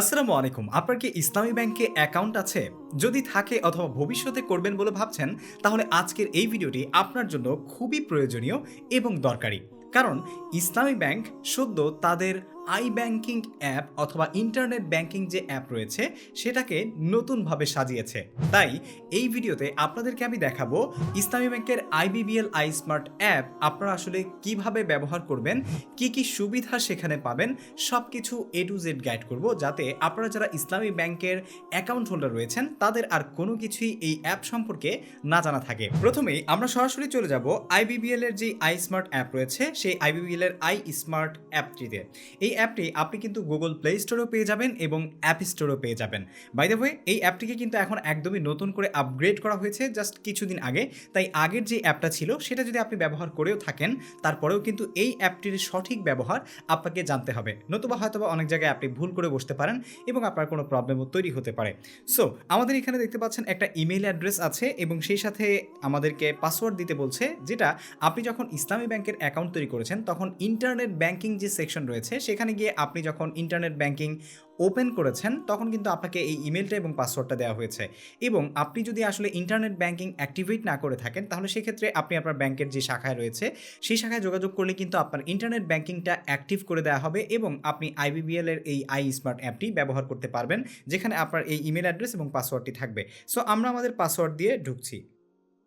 আসসালামু আলাইকুম। আপনার কি ইসলামী ব্যাংকে অ্যাকাউন্ট আছে? যদি থাকে অথবা ভবিষ্যতে করবেন বলে ভাবছেন, তাহলে আজকের এই ভিডিওটি আপনার জন্য খুবই প্রয়োজনীয় এবং দরকারি। কারণ ইসলামী ব্যাংক সদ্য তাদের আই ব্যাংকিং অ্যাপ অথবা ইন্টারনেট ব্যাংকিং যে অ্যাপ রয়েছে, সেটাকে নতুনভাবে সাজিয়েছে। তাই এই ভিডিওতে আপনাদেরকে আমি দেখাবো ইসলামী ব্যাংকের আইবিবিএল আই স্মার্ট অ্যাপ আপনারা আসলে কীভাবে ব্যবহার করবেন, কি কি সুবিধা সেখানে পাবেন সব কিছু এ টু জেড গাইড করব, যাতে আপনারা যারা ইসলামী ব্যাংকের অ্যাকাউন্ট হোল্ডার রয়েছেন, তাদের আর কোনো কিছুই এই অ্যাপ সম্পর্কে না জানা থাকে। প্রথমেই আমরা সরাসরি চলে যাব আইবিবিএল এর যে আই স্মার্ট অ্যাপ রয়েছে, সেই আইবিবিএল এর আই স্মার্ট অ্যাপটিতে এই অ্যাপটি আপনি কিন্তু গুগল প্লে স্টোরেও পেয়ে যাবেন এবং অ্যাপ স্টোরেও পেয়ে যাবেন। বাই দ্য ওয়ে এই অ্যাপটিকে কিন্তু এখন একদমই নতুন করে আপগ্রেড করা হয়েছে জাস্ট কিছুদিন আগে। তাই আগের যে অ্যাপটা ছিল, সেটা যদি আপনি ব্যবহার করেও থাকেন, তারপরেও কিন্তু এই অ্যাপটির সঠিক ব্যবহার আপনাকে জানতে হবে। নতুবা হয়তো বা অনেক জায়গায় আপনি ভুল করে বসতে পারেন এবং আপনার কোনো প্রবলেমও তৈরি হতে পারে। সো আমাদের এখানে দেখতে পাচ্ছেন একটা ইমেল অ্যাড্রেস আছে এবং সেই সাথে আমাদেরকে পাসওয়ার্ড দিতে বলছে, যেটা আপনি যখন ইসলামী ব্যাংকের অ্যাকাউন্ট তৈরি করেছেন, তখন ইন্টারনেট ব্যাংকিং যে সেকশন রয়েছে, সেখানে গিয়ে আপনি যখন ইন্টারনেট ব্যাংকিং ওপেন করেছেন, তখন কিন্তু আপনাকে এই ইমেলটা এবং পাসওয়ার্ডটা দেওয়া হয়েছে। এবং আপনি যদি আসলে ইন্টারনেট ব্যাংকিং অ্যাক্টিভেট না করে থাকেন, তাহলে সেক্ষেত্রে আপনি আপনার ব্যাংকের যে শাখায় রয়েছে, সেই শাখায় যোগাযোগ করলে কিন্তু আপনার ইন্টারনেট ব্যাংকিংটা অ্যাক্টিভ করে দেওয়া হবে এবং আপনি আইবিবিএল এর এই আই স্মার্ট অ্যাপটি ব্যবহার করতে পারবেন, যেখানে আপনার এই ইমেল অ্যাড্রেস এবং পাসওয়ার্ডটি থাকবে। সো আমরা আমাদের পাসওয়ার্ড দিয়ে ঢুকছি।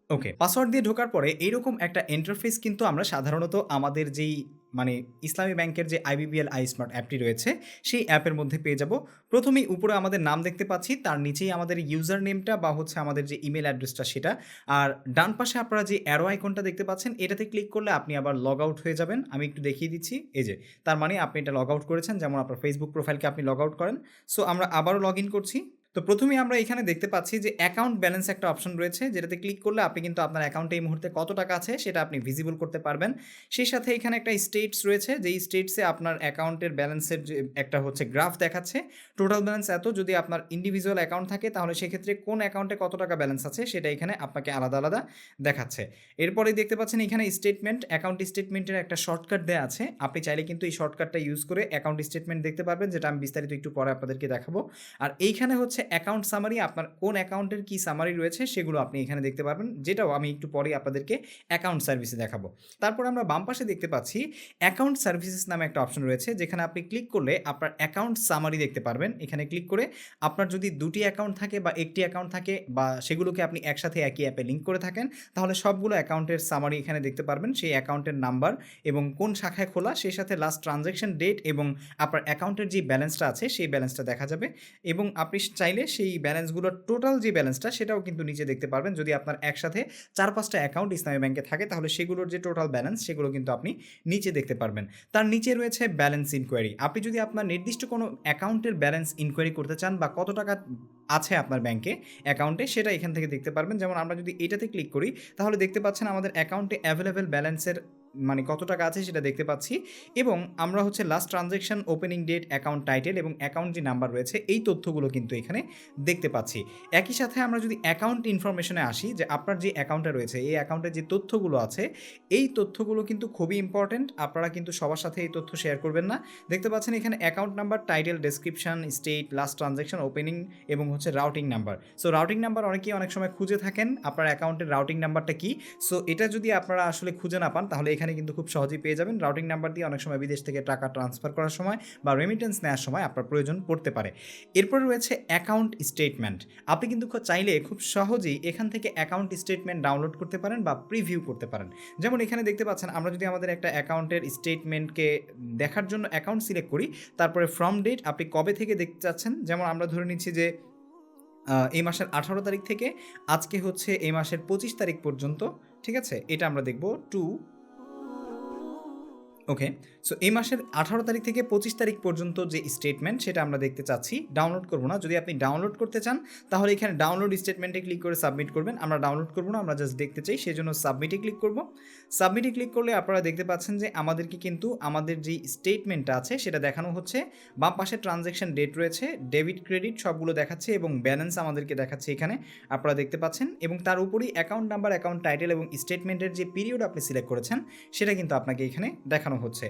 ওকে পাসওয়ার্ড দিয়ে ঢোকার পরে এইরকম একটা ইন্টারফেস কিন্তু আমরা সাধারণত আমাদের যেই মানে ইসলামী ব্যাংকের যে আইবিবিএল আই স্মার্ট অ্যাপটি রয়েছে, সেই অ্যাপের মধ্যে পেয়ে যাব। প্রথমেই উপরে আমাদের নাম দেখতে পাচ্ছি, তার নিচেই আমাদের ইউজার নেমটা বা হচ্ছে আমাদের যে ইমেল অ্যাড্রেসটা সেটা। আর ডান পাশে আপনারা যে অ্যারো আইকনটা দেখতে পাচ্ছেন, এটাতে ক্লিক করলে আপনি আবার লগ আউট হয়ে যাবেন। আমি একটু দেখিয়ে দিচ্ছি, এই যে, তার মানে আপনি এটা লগ আউট করেছেন, যেমন আপনার ফেসবুক প্রোফাইলকে আপনি লগ আউট করেন। সো আমরা আবারও লগ ইন করছি। তো প্রথমে আমরা এখানে দেখতে পাচ্ছি যে অ্যাকাউন্ট ব্যালেন্স একটা অপশন রয়েছে, যেটাতে ক্লিক করলে আপনি কিন্তু আপনার অ্যাকাউন্টে এই মুহূর্তে কত টাকা আছে সেটা আপনি ভিজিবল করতে পারবেন। সেই সাথে এখানে একটা স্টেটস রয়েছে, যেই স্টেটসে আপনার অ্যাকাউন্টের ব্যালেন্সের যে একটা হচ্ছে গ্রাফ দেখাচ্ছে। টোটাল ব্যালেন্স এত, যদি আপনার ইন্ডিভিজুয়াল অ্যাকাউন্ট থাকে, তাহলে সেক্ষেত্রে কোন অ্যাকাউন্টে কত টাকা ব্যালেন্স আছে সেটা এখানে আপনাকে আলাদা আলাদা দেখাচ্ছে। এরপরে দেখতে পাচ্ছেন এখানে স্টেটমেন্ট অ্যাকাউন্ট স্টেটমেন্টের একটা শর্টকাট দেওয়া আছে। আপনি চাইলে কিন্তু এই শর্টকাটটা ইউজ করে অ্যাকাউন্ট স্টেটমেন্ট দেখতে পারবেন, যেটা আমি বিস্তারিত একটু পরে আপনাদেরকে দেখাবো। আর এইখানে হচ্ছে অ্যাকাউন্ট সামারি আপনার কোন অ্যাকাউন্টের কি সামারি রয়েছে সেগুলো আপনি এখানে দেখতে পারবেন, যেটাও আমি একটু পরে আপনাদেরকে অ্যাকাউন্ট সার্ভিসে দেখাবো। তারপর আমরা বাম পাশে দেখতে পাচ্ছি অ্যাকাউন্ট সার্ভিসেস নামে একটা অপশন রয়েছে, যেখানে আপনি ক্লিক করলে আপনার অ্যাকাউন্ট সামারি দেখতে পারবেন। এখানে ক্লিক করে আপনার যদি দুটি অ্যাকাউন্ট থাকে বা একটি অ্যাকাউন্ট থাকে বা সেগুলোকে আপনি একসাথে একই অ্যাপে লিঙ্ক করে থাকেন, তাহলে সবগুলো অ্যাকাউন্টের সামারি এখানে দেখতে পারবেন, সেই অ্যাকাউন্টের নাম্বার এবং কোন শাখায় খোলা, সেই সাথে লাস্ট ট্রানজ্যাকশন ডেট এবং আপনার অ্যাকাউন্টের যে ব্যালেন্সটা আছে, সেই ব্যালেন্সটা দেখা যাবে। এবং আপনি চাইলে সেই ব্যালেন্সগুলোর টোটাল যে ব্যালেন্সটা সেটাও কিন্তু নিচে দেখতে পারবেন। যদি আপনার একসাথে চার পাঁচটা অ্যাকাউন্ট ইসলামী ব্যাংকে থাকে, তাহলে সেগুলোর যে টোটাল ব্যালেন্স সেগুলো কিন্তু আপনি নিচে দেখতে পারবেন। তার নিচে রয়েছে ব্যালেন্স ইনকোয়ারি আপনি যদি আপনার নির্দিষ্ট কোনো অ্যাকাউন্টের ব্যালেন্স ইনকোয়ারি করতে চান বা কত টাকা আছে আপনার ব্যাংকে অ্যাকাউন্টে সেটা এখান থেকে দেখতে পারবেন। যেমন আমরা যদি এটাতে ক্লিক করি, তাহলে দেখতে পাচ্ছেন আমাদের অ্যাকাউন্টে অ্যাভেলেবেল ব্যালেন্সের মানে কত টাকা আছে সেটা দেখতে পাচ্ছি। এবং আমরা হচ্ছে last transaction opening date account title এবং অ্যাকাউন্ট যে নাম্বার রয়েছে, এই তথ্যগুলো কিন্তু এখানে দেখতে পাচ্ছি। একই সাথে আমরা যদি অ্যাকাউন্ট ইনফরমেশনে আসি যে আপনার যে অ্যাকাউন্টে রয়েছে, এই অ্যাকাউন্টের যে তথ্যগুলো আছে, এই তথ্যগুলো কিন্তু খুবই ইম্পর্ট্যান্ট আপনারা কিন্তু সবার সাথে এই তথ্য শেয়ার করবেন না। দেখতে পাচ্ছেন এখানে account number title description state last transaction opening এবং হচ্ছে routing number so routing number অনেকেই অনেক সময় খুঁজে থাকেন আপনার অ্যাকাউন্টের রাউটিং নাম্বারটা কি। সো এটা যদি আপনারা আসলে খুঁজে না পান, তাহলে এখানে কিন্তু খুব সহজেই পেয়ে যাবেন। রাউটিং নাম্বার দিয়ে অনেক সময় বিদেশ থেকে টাকা ট্রান্সফার করার সময় বা রেমিটেন্স নেওয়ার সময় আপনার প্রয়োজন পড়তে পারে। এরপর রয়েছে অ্যাকাউন্ট স্টেটমেন্ট আপনি কিন্তু চাইলে খুব সহজেই এখান থেকে অ্যাকাউন্ট স্টেটমেন্ট ডাউনলোড করতে পারেন বা প্রিভিউ করতে পারেন। যেমন এখানে দেখতে পাচ্ছেন, আমরা যদি আমাদের একটা অ্যাকাউন্টের স্টেটমেন্টকে দেখার জন্য অ্যাকাউন্ট সিলেক্ট করি, তারপরে ফ্রম ডেট আপনি কবে থেকে দেখতে চাচ্ছেন? যেমন আমরা ধরে নিচ্ছি যে এই মাসের আঠারো তারিখ থেকে আজকে হচ্ছে এই মাসের পঁচিশ তারিখ পর্যন্ত, ঠিক আছে? এটা আমরা দেখব টু ওকে সো এই মাসের আঠারো তারিখ থেকে পঁচিশ তারিখ পর্যন্ত যে স্টেটমেন্ট সেটা আমরা দেখতে চাচ্ছি ডাউনলোড করব না। যদি আপনি ডাউনলোড করতে চান, তাহলে এখানে ডাউনলোড স্টেটমেন্টে ক্লিক করে সাবমিট করবেন। আমরা ডাউনলোড করব না, আমরা জাস্ট দেখতে চাই, সেই জন্য সাবমিটে ক্লিক করব। সাবমিটে ক্লিক করলে আপনারা দেখতে পাচ্ছেন যে আমাদেরকে কিন্তু আমাদের যে স্টেটমেন্টটা আছে, সেটা দেখানো হচ্ছে। বাম পাশে ট্রানজ্যাকশন ডেট রয়েছে ডেবিট ক্রেডিট সবগুলো দেখাচ্ছে এবং ব্যালেন্স আমাদেরকে দেখাচ্ছে এখানে, আপনারা দেখতে পাচ্ছেন। এবং তার উপরেই অ্যাকাউন্ট নাম্বার অ্যাকাউন্ট টাইটেল এবং স্টেটমেন্টের যে পিরিয়ড আপনি সিলেক্ট করেছেন, সেটা কিন্তু আপনাকে এখানে দেখানো হচ্ছে।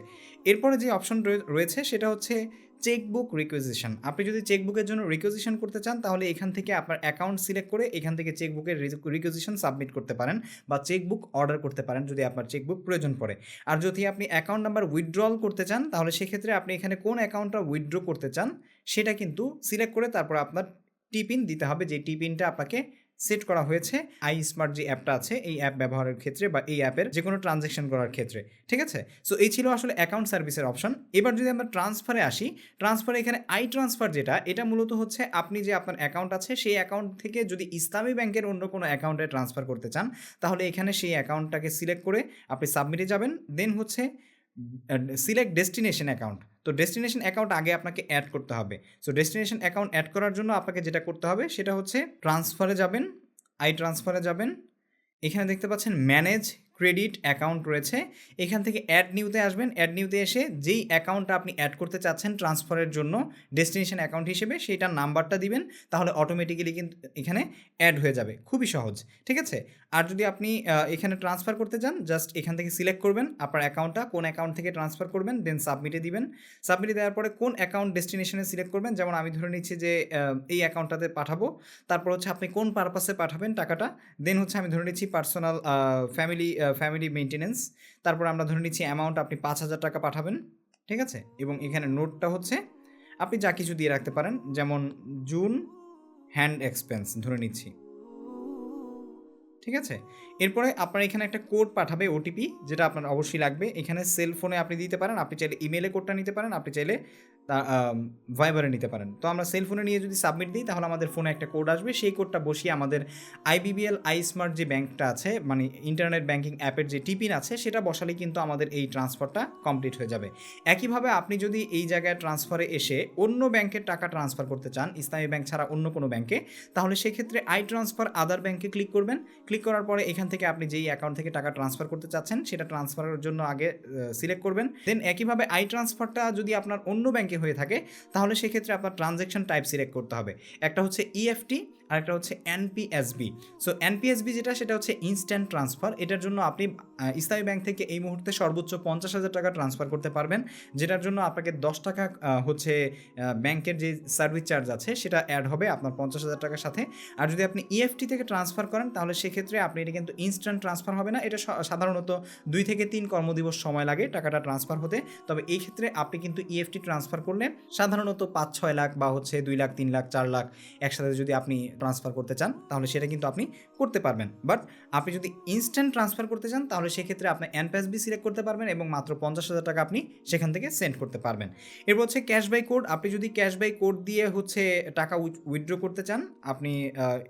এরপরে যে অপশন রয়েছে সেটা হচ্ছে চেকবুক রিকুইজিশন আপনি যদি চেকবুকের জন্য রিকুইজিশন করতে চান, তাহলে এখান থেকে আপনার অ্যাকাউন্ট সিলেক্ট করে এখান থেকে চেকবুকের রিকুইজিশন সাবমিট করতে পারেন বা চেকবুক অর্ডার করতে পারেন যদি আপনার চেকবুক প্রয়োজন পড়ে। আর যদি আপনি অ্যাকাউন্ট নাম্বার উইথড্রল করতে চান, তাহলে সেক্ষেত্রে আপনি এখানে কোন অ্যাকাউন্টটা উইথড্র করতে চান, সেটা কিন্তু সিলেক্ট করে তারপর আপনার টিপিন দিতে হবে, যে টিপিনটা আপনাকে সেট করা হয়েছে। আই স্মার্ট যে অ্যাপটা আছে, এই অ্যাপ ব্যবহারের ক্ষেত্রে বা এই অ্যাপের যে কোনো ট্রানজ্যাকশন করার ক্ষেত্রে, ঠিক আছে? সো এই ছিল আসলে অ্যাকাউন্ট সার্ভিসের অপশন এবার যদি আমরা ট্রান্সফারে আসি ট্রান্সফারে এখানে আই ট্রান্সফার যেটা, এটা মূলত হচ্ছে আপনি যে আপনার অ্যাকাউন্ট আছে, সেই অ্যাকাউন্ট থেকে যদি ইসলামী ব্যাংকের অন্য কোনো অ্যাকাউন্টে ট্রান্সফার করতে চান, তাহলে এখানে সেই অ্যাকাউন্টটাকে সিলেক্ট করে আপনি সাবমিটে যাবেন। দেন হচ্ছে সিলেক্ট ডেস্টিনেশন অ্যাকাউন্ট তো ডেস্টিনেশন অ্যাকাউন্ট আগে আপনাকে অ্যাড করতে হবে। সো ডেস্টিনেশন অ্যাকাউন্ট অ্যাড করার জন্য আপনাকে যেটা করতে হবে, সেটা হচ্ছে ট্রান্সফারে যাবেন আই ট্রান্সফারে যাবেন। এখানে দেখতে পাচ্ছেন ম্যানেজ ক্রেডিট অ্যাকাউন্ট রয়েছে, এখান থেকে অ্যাড নিউতে আসবেন অ্যাড নিউতে এসে যেই অ্যাকাউন্টটা আপনি অ্যাড করতে চাচ্ছেন ট্রান্সফারের জন্য ডেস্টিনেশন অ্যাকাউন্ট হিসেবে সেইটার নাম্বারটা দিবেন, তাহলে অটোমেটিক্যালি কিন্তু এখানে অ্যাড হয়ে যাবে, খুবই সহজ, ঠিক আছে? আর যদি আপনি এখানে ট্রান্সফার করতে চান জাস্ট এখান থেকে সিলেক্ট করবেন, আপনার অ্যাকাউন্টটা কোন অ্যাকাউন্ট থেকে ট্রান্সফার করবেন দেন সাবমিটে দিবেন সাবমিটে দেওয়ার পরে কোন অ্যাকাউন্ট ডেস্টিনেশনে সিলেক্ট করবেন, যেমন আমি ধরে নিচ্ছি যে এই অ্যাকাউন্টটাতে পাঠাবো, তারপর হচ্ছে আপনি কোন পারপাসে পাঠাবেন টাকাটা দেন হচ্ছে আমি ধরে নিচ্ছি পার্সোনাল ফ্যামিলি ফ্যামিলি মেনটেনেন্স তারপর আমরা ধরে নিচ্ছি অ্যামাউন্ট আপনি পাঁচ হাজার টাকা পাঠাবেন, ঠিক আছে? এবং এখানে নোটটা হচ্ছে, আপনি যা কিছু দিয়ে রাখতে পারেন, যেমন জুন হ্যান্ড এক্সপেন্স ধরে নিচ্ছি। ঠিক আছে? এরপরে আপনার এখানে একটা কোড পাঠাবে ওটিপি যেটা আপনার অবশ্যই লাগবে। এখানে সেল ফোনে আপনি দিতে পারেন, আপনি চাইলে ইমেলে কোডটা নিতে পারেন, আপনি চাইলে ভাইবারে নিতে পারেন। তো আমরা সেল ফোনে নিয়ে যদি সাবমিট দিই, তাহলে আমাদের ফোনে একটা কোড আসবে। সেই কোডটা বসিয়ে আমাদের আইবিবিএল আই স্মার্ট যে ব্যাঙ্কটা আছে মানে ইন্টারনেট ব্যাঙ্কিং অ্যাপের যে টিপিন আছে, সেটা বসালেই কিন্তু আমাদের এই ট্রান্সফারটা কমপ্লিট হয়ে যাবে। একইভাবে আপনি যদি এই জায়গায় ট্রান্সফারে এসে অন্য ব্যাংকের টাকা ট্রান্সফার করতে চান, ইসলামী ব্যাংক ছাড়া অন্য কোনো ব্যাংকে তাহলে সেক্ষেত্রে আই ট্রান্সফার আদার ব্যাংকে ক্লিক করবেন। ক্লিক করার পরে এখান থেকে আপনি যেই অ্যাকাউন্ট থেকে টাকা ট্রান্সফার করতে চাচ্ছেন, সেটা ট্রান্সফারের জন্য আগে সিলেক্ট করবেন। দেন একইভাবে আই ট্রান্সফারটা যদি আপনার অন্য ব্যাংকে হয়ে থাকে তাহলে সেক্ষেত্রে আপনার ট্রানজ্যাকশন টাইপ সিলেক্ট করতে হবে। একটা হচ্ছে ইএফটি আর একটা হচ্ছে এনপিএসবি সো এনপিএসবি যেটা, সেটা হচ্ছে ইনস্ট্যান্ট ট্রান্সফার এটার জন্য আপনি ইসলামী ব্যাংক থেকে এই মুহূর্তে সর্বোচ্চ পঞ্চাশ হাজার টাকা ট্রান্সফার করতে পারবেন, যেটার জন্য আপনাকে দশ টাকা হচ্ছে ব্যাংকের যে সার্ভিস চার্জ আছে, সেটা অ্যাড হবে আপনার পঞ্চাশ হাজার টাকার সাথে। আর যদি আপনি ইএফটি থেকে ট্রান্সফার করেন, তাহলে সেক্ষেত্রে আপনি এটা কিন্তু ইনস্ট্যান্ট ট্রান্সফার হবে না। এটা সাধারণত দুই থেকে তিন কর্মদিবস সময় লাগে টাকাটা ট্রান্সফার হতে। তবে এই ক্ষেত্রে আপনি কিন্তু ইএফটি ট্রান্সফার করলে সাধারণত পাঁচ, ছয় লাখ বা হচ্ছে দুই লাখ, তিন লাখ, চার লাখ একসাথে যদি আপনি ট্রান্সফার করতে চান, তাহলে সেটা কিন্তু আপনি করতে পারবেন। বাট আপনি যদি ইনস্ট্যান্ট ট্রান্সফার করতে চান, তাহলে সেক্ষেত্রে আপনি এনপিএসবি সিলেক্ট করতে পারবেন এবং মাত্র পঞ্চাশ হাজার টাকা আপনি সেখান থেকে সেন্ড করতে পারবেন। এরপর হচ্ছে ক্যাশ বাই কোড আপনি যদি ক্যাশ বাই কোড দিয়ে হচ্ছে টাকা উইথড্র করতে চান, আপনি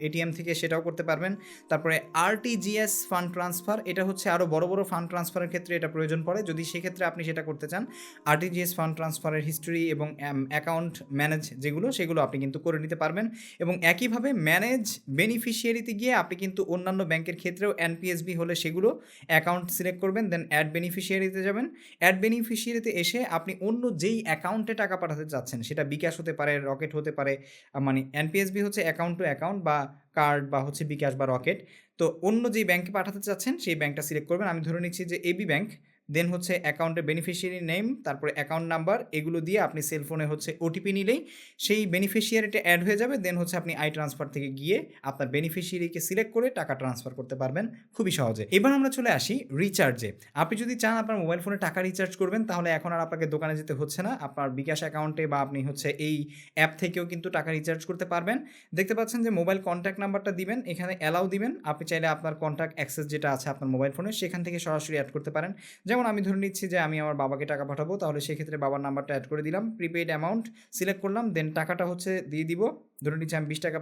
এটিএম থেকে সেটাও করতে পারবেন। তারপরে আরটিজিএস ফান্ড ট্রান্সফার এটা হচ্ছে আরও বড় বড় ফান্ড ট্রান্সফারের ক্ষেত্রে এটা প্রয়োজন পড়ে। যদি সেক্ষেত্রে আপনি সেটা করতে চান আরটিজিএস ফান্ড ট্রান্সফারের হিস্ট্রি এবং অ্যাকাউন্ট ম্যানেজ যেগুলো, সেগুলো আপনি কিন্তু করে নিতে পারবেন। এবং একইভাবে ম্যানেজ বেনিফিশিয়ারিতে গিয়ে আপনি কিন্তু অন্যান্য ব্যাংকের ক্ষেত্রেও এনপিএসবি হলে সেগুলো অ্যাকাউন্ট সিলেক্ট করবেন দেন অ্যাড বেনিফিশিয়ারিতে যাবেন। অ্যাড বেনিফিশিয়ারিতে এসে আপনি অন্য যেই অ্যাকাউন্টে টাকা পাঠাতে চাচ্ছেন, সেটা বিকাশ হতে পারে, রকেট হতে পারে মানে এনপিএসবি হচ্ছে অ্যাকাউন্ট টু অ্যাকাউন্ট বা কার্ড বা হচ্ছে বিকাশ বা রকেট। তো অন্য যেই ব্যাংকে পাঠাতে চাচ্ছেন, সেই ব্যাংকটা সিলেক্ট করবেন। আমি ধরে নিচ্ছি যে এবি ব্যাংক দেন হচ্ছে অ্যাকাউন্টের বেনিফিশিয়ারি নেম তারপরে অ্যাকাউন্ট নাম্বার এগুলো দিয়ে আপনি সেলফোনে হচ্ছে ওটিপি নিলেই সেই বেনিফিশিয়ারিটা অ্যাড হয়ে যাবে। দেন হচ্ছে আপনি আই ট্রান্সফার থেকে গিয়ে আপনার বেনিফিশিয়ারিকে সিলেক্ট করে টাকা ট্রান্সফার করতে পারবেন খুবই সহজে। এবার আমরা চলে আসি রিচার্জে আপনি যদি চান আপনার মোবাইল ফোনে টাকা রিচার্জ করবেন, তাহলে এখন আর আপনাকে দোকানে যেতে হচ্ছে না। আপনার বিকাশ অ্যাকাউন্টে বা আপনি হচ্ছে এই অ্যাপ থেকেও কিন্তু টাকা রিচার্জ করতে পারবেন। দেখতে পাচ্ছেন যে মোবাইল কন্ট্যাক্ট নাম্বারটা দিবেন, এখানে অ্যালাউ দিবেন। আপনি চাইলে আপনার কন্ট্যাক্ট অ্যাক্সেস যেটা আছে আপনার মোবাইল ফোনে সেখান থেকে সরাসরি অ্যাড করতে পারেন। যেমন আমি ধরে নিচ্ছি যে আমি আমার বাবাকে টাকা পাঠাবো, তাহলে সেক্ষেত্রে বাবার নাম্বারটা অ্যাড করে দিলাম। প্রিপেইড অ্যামাউন্ট সিলেক্ট করলাম দেন টাকাটা হচ্ছে দিয়ে দিব। ধরে নিচ্ছি আমি বিশ টাকা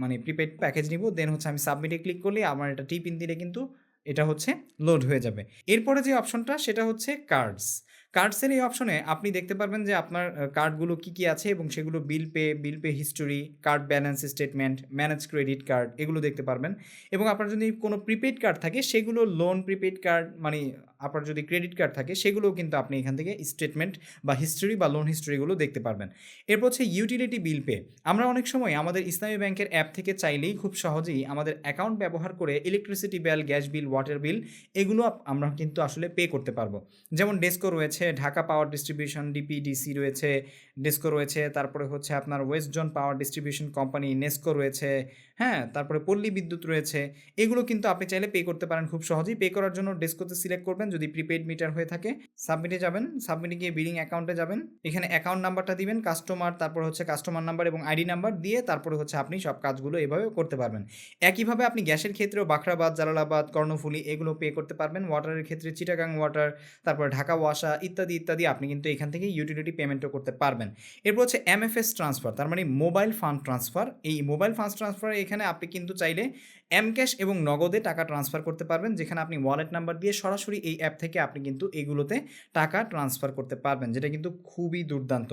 মানে প্রিপেড প্যাকেজ নিব দেন হচ্ছে আমি সাবমিটে ক্লিক করলে আমার এটা টিপিন দিলে কিন্তু এটা হচ্ছে লোড হয়ে যাবে। এরপরে যে অপশনটা সেটা হচ্ছে কার্ডস কার্ডসের এই অপশনে আপনি দেখতে পারবেন যে আপনার কার্ডগুলো কী কী আছে এবং সেগুলো bill pay bill pay history card balance statement manage credit card এগুলো দেখতে পারবেন। এবং আপনার যদি কোনো প্রিপেড কার্ড থাকে, সেগুলো লোন প্রিপেড কার্ড মানে আপনার যদি ক্রেডিট কার্ড থাকে, সেগুলোও কিন্তু আপনি এখান থেকে স্টেটমেন্ট বা হিস্ট্রি বা লোন হিস্ট্রিগুলো দেখতে পারবেন। এরপর হচ্ছে ইউটিলিটি বিল পে আমরা অনেক সময় আমাদের ইসলামী ব্যাংকের অ্যাপ থেকে চাইলেই খুব সহজেই আমাদের অ্যাকাউন্ট ব্যবহার করে electricity bill gas bill water bill এগুলো আমরা কিন্তু আসলে পে করতে পারব। যেমন ডেস্কো রয়েছে, ঢাকা পাওয়ার ডিস্ট্রিবিউশন ডিপিডিসি রয়েছে ডেস্কো রয়েছে, তারপরে হচ্ছে আপনার West Zone Power Distribution Company NESCO রয়েছে হ্যাঁ তারপরে পল্লী বিদ্যুৎ রয়েছে। এগুলো কিন্তু আপনি চাইলে পে করতে পারেন খুব সহজেই। পে করার জন্য ডেস্কোতে সিলেক্ট করবেন যদি প্রিপেড মিটার হয়ে থাকে। সাবমিটে যাবেন সাবমিটে গিয়ে বিলিং অ্যাকাউন্টে যাবেন। এখানে অ্যাকাউন্ট নাম্বারটা দিবেন কাস্টমার তারপর হচ্ছে কাস্টমার নাম্বার এবং আইডি নাম্বার দিয়ে তারপরে হচ্ছে আপনি সব কাজগুলো এভাবে করতে পারবেন। একইভাবে আপনি গ্যাসের ক্ষেত্রেও বাখরাবাদ জালালাবাদ, কর্ণফুলি এগুলো পে করতে পারবেন। ওয়াটারের ক্ষেত্রে চিটাগাং ওয়াটার তারপর ঢাকা ওয়াসা ইত্যাদি ইত্যাদি আপনি কিন্তু এখান থেকে ইউটিলিটি পেমেন্টও করতে পারবেন। এরপর হচ্ছে এমএফএস ট্রান্সফার তার মানে মোবাইল ফান্ড ট্রান্সফার এই মোবাইল ফান্ড ট্রান্সফার এখানে আপনি কিন্তু চাইলে এম ক্যাশ এবং নগদে টাকা ট্রান্সফার করতে পারবেন, যেখানে আপনি ওয়ালেট নাম্বার দিয়ে সরাসরি এই অ্যাপ থেকে আপনি কিন্তু এগুলোতে টাকা ট্রান্সফার করতে পারবেন, যেটা কিন্তু খুবই দুর্দান্ত।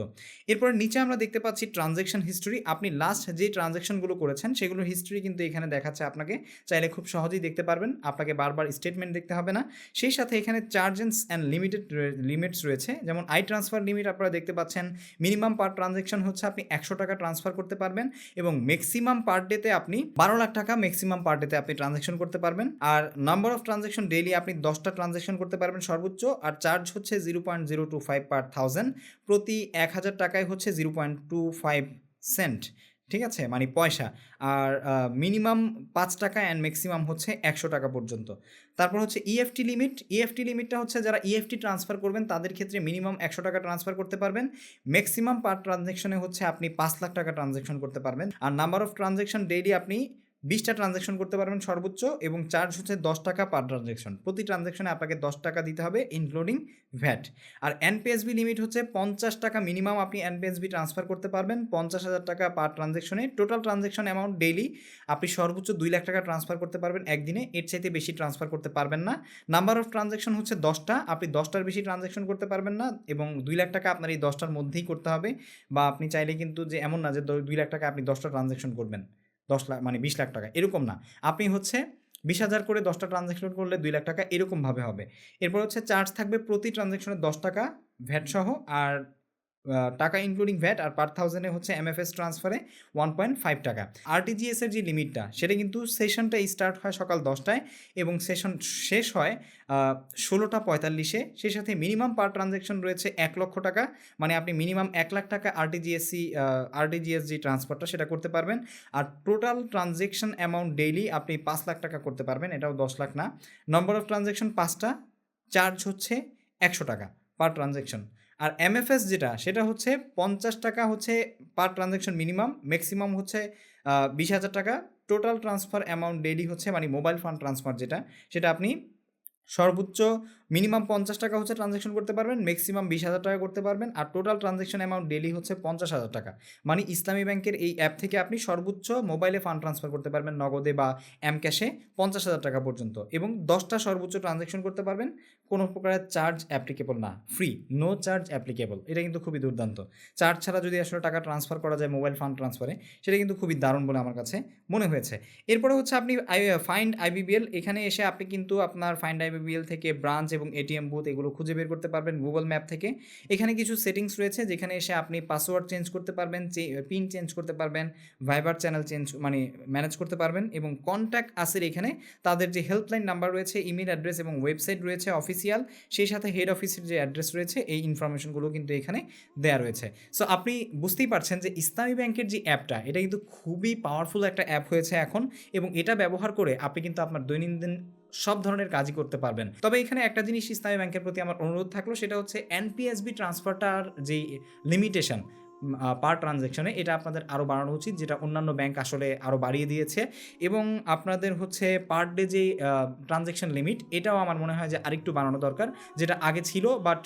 এরপর নিচে আমরা দেখতে পাচ্ছি ট্রানজ্যাকশন হিস্ট্রি আপনি লাস্ট যে ট্রানজ্যাকশনগুলো করেছেন, সেগুলোর হিস্ট্রি কিন্তু এখানে দেখাচ্ছে আপনাকে। চাইলে খুব সহজেই দেখতে পারবেন, আপনাকে বারবার স্টেটমেন্ট দেখতে হবে না। সেই সাথে এখানে চার্জেন্স অ্যান্ড লিমিটেড লিমিটস রয়েছে, যেমন আই ট্রান্সফার লিমিট আপনারা দেখতে পাচ্ছেন। মিনিমাম পার ট্রানজ্যাকশন হচ্ছে আপনি একশো টাকা ট্রান্সফার করতে পারবেন এবং ম্যাক্সিমাম পার ডেতে আপনি বারো লাখ টাকা ম্যাক্সিমাম পার ডেতে আপনি ট্রানজ্যাকশন করতে পারবেন। আর নাম্বার অফ ট্রানজ্যাকশন ডেইলি আপনি দশটা ট্রানজ্যাকশন করতে পারবেন সর্বোচ্চ। আর চার্জ হচ্ছে zero point zero two five per thousand প্রতি এক হাজার টাকায় হচ্ছে zero point two five cent ঠিক আছে? মানে পয়সা। আর মিনিমাম পাঁচ টাকা অ্যান্ড ম্যাক্সিমাম হচ্ছে একশো টাকা পর্যন্ত। তারপর হচ্ছে ইএফটি লিমিট ইএফটি লিমিটটা হচ্ছে যারা ইএফটি ট্রান্সফার করবেন, তাদের ক্ষেত্রে মিনিমাম একশো টাকা ট্রান্সফার করতে পারবেন। ম্যাক্সিমাম পার ট্রানজ্যাকশনে হচ্ছে আপনি পাঁচ লাখ টাকা ট্রানজ্যাকশন করতে পারবেন। আর নাম্বার অফ ট্রানজ্যাকশন ডেইলি আপনি বিশটা ট্রানজ্যাকশন করতে পারবেন সর্বোচ্চ এবং চার্জ হচ্ছে দশ টাকা পার ট্রানজ্যাকশন প্রতি ট্রানজ্যাকশনে আপনাকে দশ টাকা দিতে হবে ইনক্লুডিং ভ্যাট আর এনপিএসবি লিমিট হচ্ছে পঞ্চাশ টাকা মিনিমাম আপনি এনপিএসবি ট্রান্সফার করতে পারবেন। পঞ্চাশ হাজার টাকা পার ট্রানজ্যাকশনে টোটাল ট্রানজ্যাকশন অ্যামাউন্ট ডেইলি আপনি সর্বোচ্চ দুই লাখ টাকা ট্রান্সফার করতে পারবেন একদিনে। এর চাইতে বেশি ট্রান্সফার করতে পারবেন না। নাম্বার অফ ট্রানজ্যাকশন হচ্ছে দশটা। আপনি দশটার বেশি ট্রানজ্যাকশন করতে পারবেন না এবং দুই লাখ টাকা আপনার এই দশটার মধ্যেই করতে হবে। বা আপনি চাইলে কিন্তু যে এমন না যে দুই লাখ টাকা আপনি দশটা ট্রানজ্যাকশন করবেন। দশ লাখ মানে বিশ লাখ টাকা, এরকম না। আপনি হচ্ছে বিশ হাজার করে দশটা ট্রানজ্যাকশন করলে দুই লাখ টাকা এরকমভাবে হবে। এরপর হচ্ছে চার্জ থাকবে প্রতি ট্রানজ্যাকশনে দশ টাকা ভ্যাট সহ, আর টাকা ইনক্লুডিং ভ্যাট আর পার থাউজেন্ডে হচ্ছে এমএফএস ট্রান্সফারে ওয়ান পয়েন্ট ফাইভ টাকা। আরটিজিএস এর যে লিমিটটা সেটা কিন্তু সেশনটা স্টার্ট হয় সকাল দশটায় এবং সেশন শেষ হয় ষোলোটা পঁয়তাল্লিশে। সেই সাথে মিনিমাম পার ট্রানজ্যাকশন রয়েছে এক লক্ষ টাকা। মানে আপনি মিনিমাম এক লাখ টাকা আরটিজিএসসি আরটিজিএস যে ট্রান্সফারটা সেটা করতে পারবেন। আর টোটাল ট্রানজ্যাকশন অ্যামাউন্ট ডেইলি আপনি পাঁচ লাখ টাকা করতে পারবেন, এটাও দশ লাখ না। নম্বর অফ ট্রানজ্যাকশন পাঁচটা চার্জ হচ্ছে একশো টাকা পার ট্রানজ্যাকশন আর এমএফএস যেটা, সেটা হচ্ছে পঞ্চাশ টাকা হচ্ছে পার ট্রানজ্যাকশন মিনিমাম ম্যাক্সিমাম হচ্ছে বিশ হাজার টাকা। টোটাল ট্রান্সফার অ্যামাউন্ট ডেলি হচ্ছে মানে মোবাইল ফান্ড ট্রান্সফার যেটা, সেটা আপনি সর্বোচ্চ মিনিমাম পঞ্চাশ টাকা হচ্ছে ট্রানজ্যাকশন করতে পারবেন ম্যাক্সিমাম বিশ হাজার টাকা করতে পারবেন আর টোটাল ট্রানজ্যাকশন অ্যামাউন্ট ডেলি হচ্ছে পঞ্চাশ হাজার টাকা। মানে ইসলামী ব্যাংকের এই অ্যাপ থেকে আপনি সর্বোচ্চ মোবাইলে ফান্ড ট্রান্সফার করতে পারবেন নগদে বা এম ক্যাশে পঞ্চাশ হাজার টাকা পর্যন্ত এবং দশটা সর্বোচ্চ ট্রানজ্যাকশন করতে পারবেন। কোনো প্রকারের চার্জ অ্যাপ্লিকেবল না ফ্রি নো চার্জ অ্যাপ্লিকেবল এটা কিন্তু খুবই দুর্দান্ত। চার্জ ছাড়া যদি আসলে টাকা ট্রান্সফার করা যায় মোবাইল ফান্ড ট্রান্সফারে সেটা কিন্তু খুবই দারুণ বলে আমার কাছে মনে হয়েছে। এরপরে হচ্ছে আপনি ফাইন্ড আইবিবিএল এখানে এসে আপনি কিন্তু আপনার ফাইন্ড আইবিবিএল থেকে ব্রাঞ্চ এবং এটিএম বুথ এগুলো খুঁজে বের করতে পারবেন গুগল ম্যাপ থেকে। এখানে কিছু সেটিংস রয়েছে যেখানে এসে আপনি পাসওয়ার্ড চেঞ্জ করতে পারবেন পিন চেঞ্জ করতে পারবেন ভাইবার চ্যানেল চেঞ্জ মানে ম্যানেজ করতে পারবেন এবং কন্ট্যাক্ট আসের এখানে। তাদের যে হেল্পলাইন নাম্বার রয়েছে ইমেল অ্যাড্রেস এবং ওয়েবসাইট রয়েছে অফিসিয়াল সেই সাথে হেড অফিসের যে অ্যাড্রেস রয়েছে, এই ইনফরমেশনগুলো কিন্তু এখানে দেওয়া রয়েছে। সো আপনি বুঝতেই পারছেন যে ইসলামী ব্যাংকের যে অ্যাপটা, এটা কিন্তু খুবই পাওয়ারফুল একটা অ্যাপ হয়েছে এখন এবং এটা ব্যবহার করে আপনি কিন্তু আপনার দৈনন্দিন সব ধরনের কাজই করতে পারবেন। তবে এখানে একটা জিনিস ইসলামী ব্যাংকের প্রতি আমার অনুরোধ থাকল, সেটা হচ্ছে এনপিএসবি ট্রান্সফারটার যে লিমিটেশন পার ট্রানজ্যাকশনে এটা আপনাদের আরও বাড়ানো উচিত, যেটা অন্যান্য ব্যাংক আসলে আরও বাড়িয়ে দিয়েছে। এবং আপনাদের হচ্ছে পার ডে যে ট্রানজ্যাকশন লিমিট এটাও আমার মনে হয় যে আরেকটু বাড়ানো দরকার, যেটা আগে ছিল বাট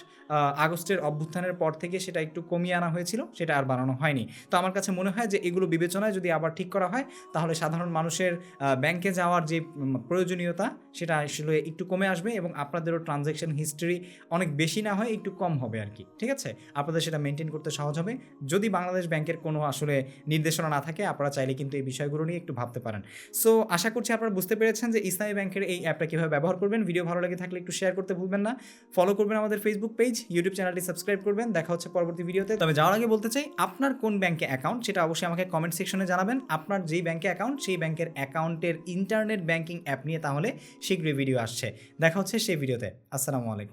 আগস্টের অভ্যুত্থানের পর থেকে সেটা একটু কমিয়ে আনা হয়েছিল, সেটা আর বাড়ানো হয়নি। তো আমার কাছে মনে হয় যে এগুলো বিবেচনায় যদি আবার ঠিক করা হয়, তাহলে সাধারণ মানুষের ব্যাংকে যাওয়ার যে প্রয়োজনীয়তা, সেটা আসলে একটু কমে আসবে এবং আপনাদেরও ট্রানজ্যাকশন হিস্ট্রি অনেক বেশি না হয়, একটু কম হবে আর কি। ঠিক আছে? আপনাদের সেটা মেনটেন করতে সহজ হবে। যদি বাংলাদেশ ব্যাংকের কোনো আসলে নির্দেশনা না থাকে, আপনারা চাইলে কিন্তু এই বিষয়গুলো নিয়ে একটু ভাবতে পারেন। সো আশা করছি আপনারা বুঝতে পেরেছেন যে ইসলামী ব্যাংকের এই অ্যাপটা কীভাবে ব্যবহার করবেন। ভিডিও ভালো লাগে থাকলে একটু শেয়ার করতে ভুলবেন না। ফলো করবেন আমাদের ফেসবুক পেজ ইউটিউব চ্যানেলটি সাবস্ক্রাইব করবেন। দেখা হচ্ছে পরবর্তী ভিডিওতে। তবে যাওয়ার আগে বলতে চাই, আপনার কোন ব্যাংকে অ্যাকাউন্ট সেটা অবশ্যই আমাকে কমেন্ট সেকশনে জানাবেন। আপনার যেই ব্যাংকে অ্যাকাউন্ট সেই ব্যাংকের অ্যাকাউন্টের ইন্টারনেট ব্যাংকিং অ্যাপ নিয়ে তাহলে শীঘ্রই ভিডিও আসছে। দেখা হচ্ছে সেই ভিডিওতে আসসালামু আলাইকুম।